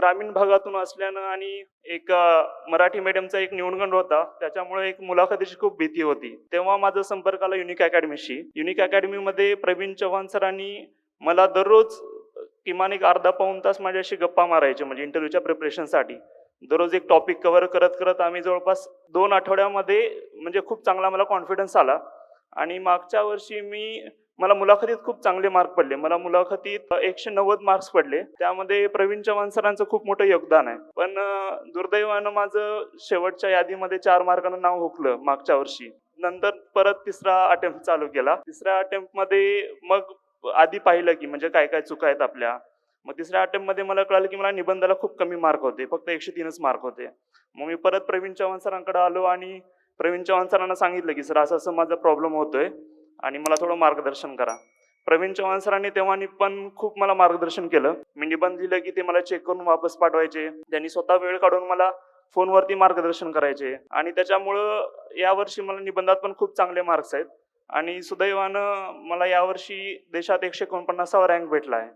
ग्रामीण भागातून असल्यानं आणि एक मराठी मीडियमचा एक निवडगंड होता त्याच्यामुळे एक मुलाखतीची खूप भीती होती. तेव्हा माझा संपर्क आला युनिक अकॅडमीशी युनिक अकॅडमीमध्ये प्रवीण चव्हाण सरांनी मला दररोज किमान एक अर्धा पाऊण तास माझ्याशी गप्पा मारायचे म्हणजे इंटरव्ह्यूच्या प्रिपरेशनसाठी दररोज एक टॉपिक कव्हर करत करत आम्ही जवळपास दोन आठवड्यामध्ये म्हणजे खूप चांगला मला कॉन्फिडन्स आला. आणि मागच्या वर्षी मी मला मुलाखतीत खूप चांगले मार्क पडले. मला मुलाखतीत एकशे नव्वद मार्क्स पडले. त्यामध्ये प्रवीण चव्हाण सरांचं खूप मोठं योगदान आहे. पण दुर्दैवानं माझं शेवटच्या यादीमध्ये चार मार्कानं नाव हुकलं मागच्या वर्षी. नंतर परत तिसरा अटेम्प्ट चालू केला. तिसऱ्या अटेम्प्टमध्ये मग आधी पाहिलं की म्हणजे काय काय चुका आहेत आपल्या. मग तिसऱ्या अटेम्प्टमध्ये मला कळालं की मला निबंधाला खूप कमी मार्क होते. फक्त एकशे तीनच मार्क होते. मग मी परत प्रवीण चव्हाण सरांकडे आलो आणि प्रवीण चव्हाण सरांना सांगितलं की सर असं असं माझा प्रॉब्लेम होतोय. आणि मला थोडं मार्गदर्शन करा. प्रवीण चव्हाण सरांनी तेव्हा पण खूप मला मार्गदर्शन केलं. मी निबंध लिहिलं की ते मला चेक करून वापस पाठवायचे. त्यांनी स्वतः वेळ काढून मला फोनवरती मार्गदर्शन करायचे. आणि त्याच्यामुळं यावर्षी मला निबंधात पण खूप चांगले मार्क्स आहेत. आणि सुदैवानं मला यावर्षी देशात एकशे एकोणपन्नासावा रँक भेटला आहे.